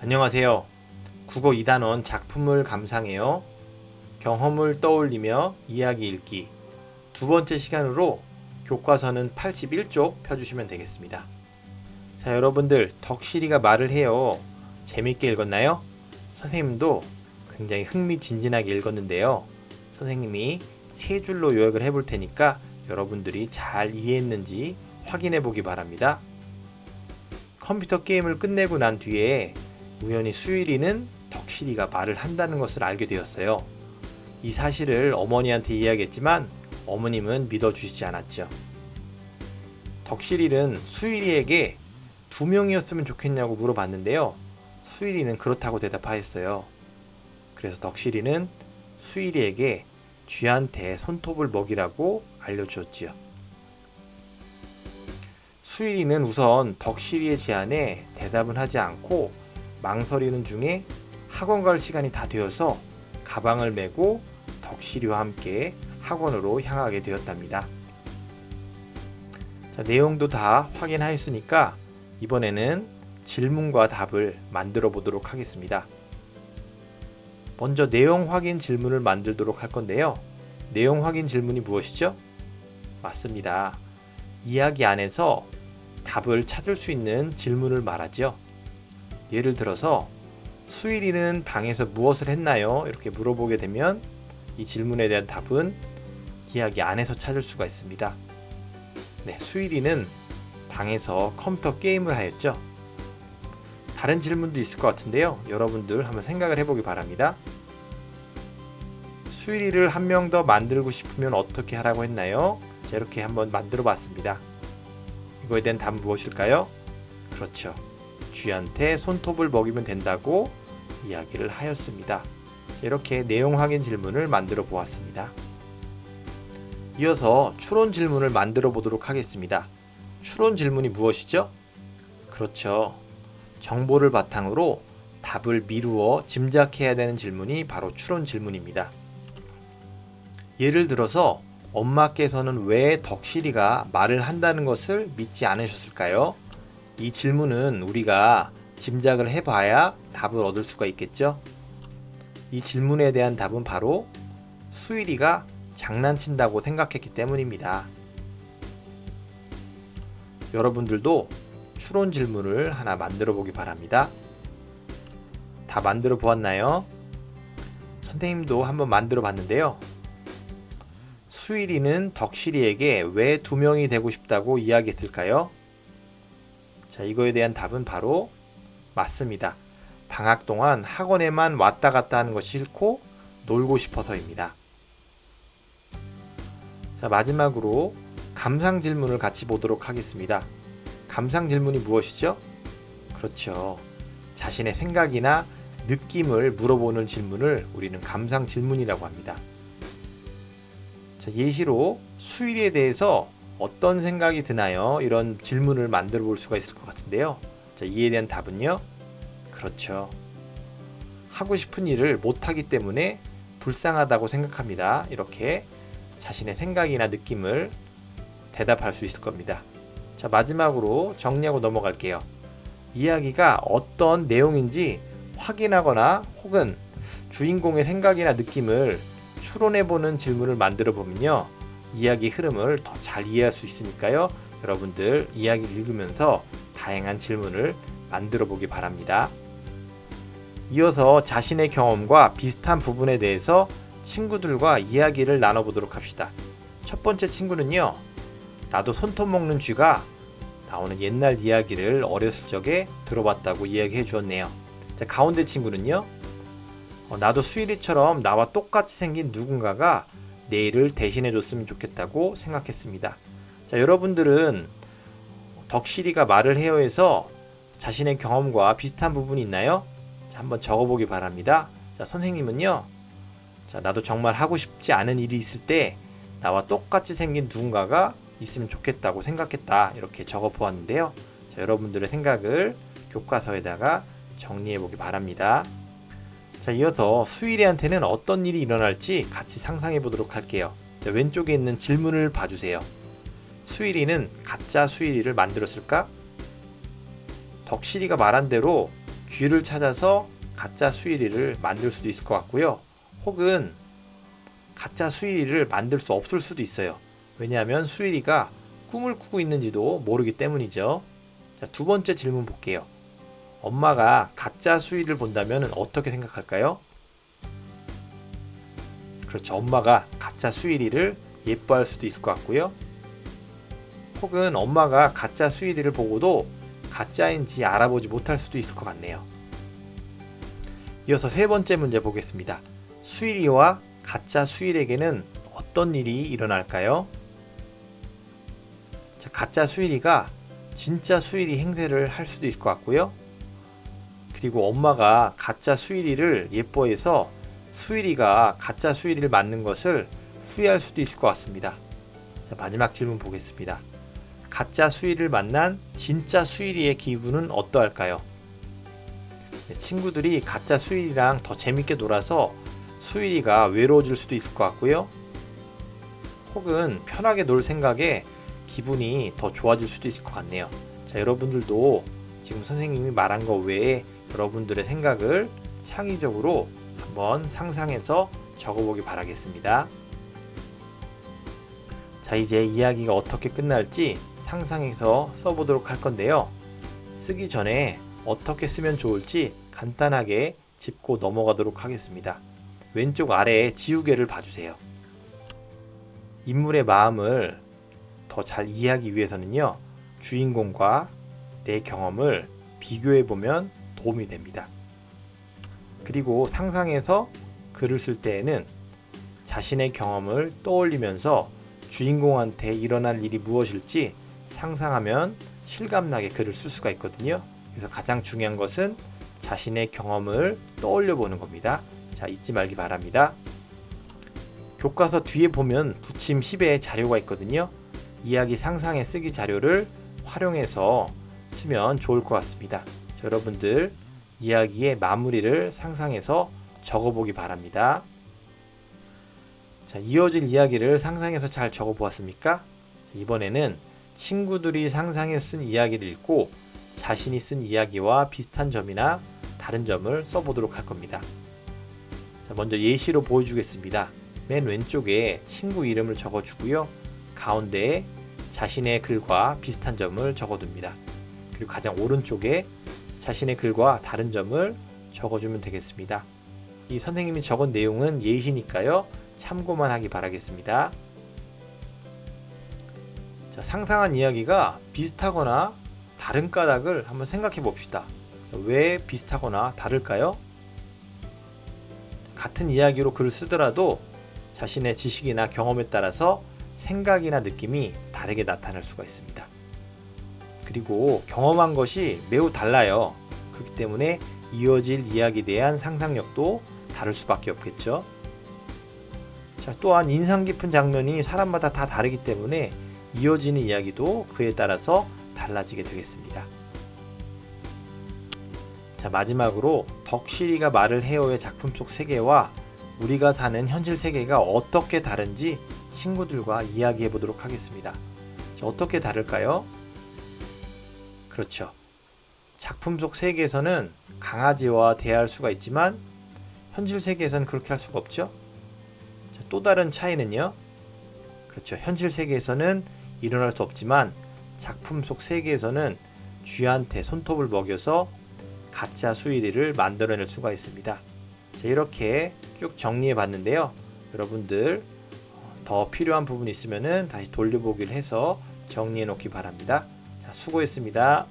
안녕하세요. 국어 2단원 작품을 감상해요. 경험을 떠올리며 이야기 읽기. 두 번째 시간으로 교과서는 81쪽 펴주시면 되겠습니다. 자, 여러분들, 덕실이가 말을 해요. 재밌게 읽었나요? 선생님도 굉장히 흥미진진하게 읽었는데요. 선생님이 세 줄로 요약을 해볼 테니까 여러분들이 잘 이해했는지 확인해 보기 바랍니다. 컴퓨터 게임을 끝내고 난 뒤에 우연히 수일이는 덕실이가 말을 한다는 것을 알게 되었어요. 이 사실을 어머니한테 이야기했지만 어머님은 믿어주시지 않았죠. 덕실이는 수일이에게 두 명이었으면 좋겠냐고 물어봤는데요. 수일이는 그렇다고 대답하였어요. 그래서 덕실이는 수일이에게 쥐한테 손톱을 먹이라고 알려주었지요. 수일이는 우선 덕실이의 제안에 대답은 하지 않고 망설이는 중에 학원 갈 시간이 다 되어서 가방을 메고 덕실이와 함께 학원으로 향하게 되었답니다. 자, 내용도 다 확인하였으니까 이번에는 질문과 답을 만들어 보도록 하겠습니다. 먼저 내용 확인 질문을 만들도록 할 건데요. 내용 확인 질문이 무엇이죠? 맞습니다. 이야기 안에서 답을 찾을 수 있는 질문을 말하죠. 예를 들어서 수일이는 방에서 무엇을 했나요? 이렇게 물어보게 되면 이 질문에 대한 답은 이야기 안에서 찾을 수가 있습니다. 네, 수일이는 방에서 컴퓨터 게임을 하였죠. 다른 질문도 있을 것 같은데요. 여러분들 한번 생각을 해보기 바랍니다. 수일이를 한 명 더 만들고 싶으면 어떻게 하라고 했나요? 자, 이렇게 한번 만들어 봤습니다. 이거에 대한 답은 무엇일까요? 그렇죠. 쥐한테 손톱을 먹이면 된다고 이야기를 하였습니다. 이렇게 내용 확인 질문을 만들어 보았습니다. 이어서 추론 질문을 만들어 보도록 하겠습니다. 추론 질문이 무엇이죠? 그렇죠. 정보를 바탕으로 답을 미루어 짐작해야 되는 질문이 바로 추론 질문입니다. 예를 들어서 엄마께서는 왜 덕실이가 말을 한다는 것을 믿지 않으셨을까요? 이 질문은 우리가 짐작을 해봐야 답을 얻을 수가 있겠죠? 이 질문에 대한 답은 바로 수일이가 장난친다고 생각했기 때문입니다. 여러분들도 추론 질문을 하나 만들어 보기 바랍니다. 다 만들어 보았나요? 선생님도 한번 만들어 봤는데요. 수일이는 덕실이에게 왜 두 명이 되고 싶다고 이야기했을까요? 자, 이거에 대한 답은 바로 맞습니다. 방학 동안 학원에만 왔다 갔다 하는 것이 싫고 놀고 싶어서입니다. 자, 마지막으로 감상 질문을 같이 보도록 하겠습니다. 감상 질문이 무엇이죠? 그렇죠. 자신의 생각이나 느낌을 물어보는 질문을 우리는 감상 질문이라고 합니다. 자, 예시로 수일에 대해서 어떤 생각이 드나요? 이런 질문을 만들어 볼 수가 있을 것 같은데요. 자, 이에 대한 답은요. 그렇죠. 하고 싶은 일을 못하기 때문에 불쌍하다고 생각합니다. 이렇게 자신의 생각이나 느낌을 대답할 수 있을 겁니다. 자, 마지막으로 정리하고 넘어갈게요. 이야기가 어떤 내용인지 확인하거나 혹은 주인공의 생각이나 느낌을 추론해보는 질문을 만들어 보면요. 이야기 흐름을 더 잘 이해할 수 있으니까요. 여러분들 이야기를 읽으면서 다양한 질문을 만들어 보기 바랍니다. 이어서 자신의 경험과 비슷한 부분에 대해서 친구들과 이야기를 나눠보도록 합시다. 첫 번째 친구는요. 나도 손톱 먹는 쥐가 나오는 옛날 이야기를 어렸을 적에 들어봤다고 이야기해 주었네요. 자, 가운데 친구는요. 어, 나도 수일이처럼 나와 똑같이 생긴 누군가가 내일을 대신해 줬으면 좋겠다고 생각했습니다. 자, 여러분들은 덕실이가 말을 해요에서 자신의 경험과 비슷한 부분이 있나요? 자, 한번 적어보기 바랍니다. 자, 선생님은요. 자, 나도 정말 하고 싶지 않은 일이 있을 때 나와 똑같이 생긴 누군가가 있으면 좋겠다고 생각했다. 이렇게 적어 보았는데요. 자, 여러분들의 생각을 교과서에다가 정리해 보기 바랍니다. 자, 이어서 수일이한테는 어떤 일이 일어날지 같이 상상해 보도록 할게요. 자, 왼쪽에 있는 질문을 봐주세요. 수일이는 가짜 수일이를 만들었을까? 덕실이가 말한 대로 귀를 찾아서 가짜 수일이를 만들 수도 있을 것 같고요. 혹은 가짜 수일이를 만들 수 없을 수도 있어요. 왜냐하면 수일이가 꿈을 꾸고 있는지도 모르기 때문이죠. 자, 두 번째 질문 볼게요. 엄마가 가짜 수일이를 본다면 어떻게 생각할까요? 그렇죠. 엄마가 가짜 수일이를 예뻐할 수도 있을 것 같고요. 혹은 엄마가 가짜 수일이를 보고도 가짜인지 알아보지 못할 수도 있을 것 같네요. 이어서 세 번째 문제 보겠습니다. 수일이와 가짜 수일에게는 어떤 일이 일어날까요? 자, 가짜 수일이가 진짜 수일이 행세를 할 수도 있을 것 같고요. 그리고 엄마가 가짜 수일이를 예뻐해서 수일이가 가짜 수일이를 맞는 것을 후회할 수도 있을 것 같습니다. 자, 마지막 질문 보겠습니다. 가짜 수일을 만난 진짜 수일이의 기분은 어떠할까요? 네, 친구들이 가짜 수일이랑 더 재밌게 놀아서 수일이가 외로워질 수도 있을 것 같고요. 혹은 편하게 놀 생각에 기분이 더 좋아질 수도 있을 것 같네요. 자, 여러분들도 지금 선생님이 말한 것 외에 여러분들의 생각을 창의적으로 한번 상상해서 적어보기 바라겠습니다. 자, 이제 이야기가 어떻게 끝날지 상상해서 써보도록 할 건데요. 쓰기 전에 어떻게 쓰면 좋을지 간단하게 짚고 넘어가도록 하겠습니다. 왼쪽 아래에 지우개를 봐주세요. 인물의 마음을 더 잘 이해하기 위해서는요, 주인공과 내 경험을 비교해 보면 도움이 됩니다. 그리고 상상해서 글을 쓸 때에는 자신의 경험을 떠올리면서 주인공한테 일어날 일이 무엇일지 상상하면 실감나게 글을 쓸 수가 있거든요. 그래서 가장 중요한 것은 자신의 경험을 떠올려 보는 겁니다. 자, 잊지 말기 바랍니다. 교과서 뒤에 보면 부침 10의 자료가 있거든요. 이야기 상상의 쓰기 자료를 활용해서 쓰면 좋을 것 같습니다. 자, 여러분들 이야기의 마무리를 상상해서 적어보기 바랍니다. 자, 이어질 이야기를 상상해서 잘 적어보았습니까? 이번에는 친구들이 상상해 쓴 이야기를 읽고 자신이 쓴 이야기와 비슷한 점이나 다른 점을 써보도록 할 겁니다. 자, 먼저 예시로 보여주겠습니다. 맨 왼쪽에 친구 이름을 적어주고요. 가운데에 자신의 글과 비슷한 점을 적어둡니다. 그리고 가장 오른쪽에 자신의 글과 다른 점을 적어주면 되겠습니다. 이 선생님이 적은 내용은 예시니까요. 참고만 하기 바라겠습니다. 자, 상상한 이야기가 비슷하거나 다른 까닭을 한번 생각해 봅시다. 왜 비슷하거나 다를까요? 같은 이야기로 글을 쓰더라도 자신의 지식이나 경험에 따라서 생각이나 느낌이 다르게 나타날 수가 있습니다. 그리고 경험한 것이 매우 달라요. 그렇기 때문에 이어질 이야기에 대한 상상력도 다를 수밖에 없겠죠. 자, 또한 인상 깊은 장면이 사람마다 다 다르기 때문에 이어지는 이야기도 그에 따라서 달라지게 되겠습니다. 자, 마지막으로 덕실이가 말을 해요의 작품 속 세계와 우리가 사는 현실 세계가 어떻게 다른지 친구들과 이야기해 보도록 하겠습니다. 자, 어떻게 다를까요? 그렇죠. 작품 속 세계에서는 강아지와 대화할 수가 있지만 현실 세계에서는 그렇게 할 수가 없죠. 자, 또 다른 차이는요. 그렇죠. 현실 세계에서는 일어날 수 없지만 작품 속 세계에서는 쥐한테 손톱을 먹여서 가짜 수일이를 만들어낼 수가 있습니다. 자, 이렇게 쭉 정리해 봤는데요. 여러분들 더 필요한 부분 있으면 다시 돌려보기를 해서 정리해 놓기 바랍니다. 자, 수고했습니다.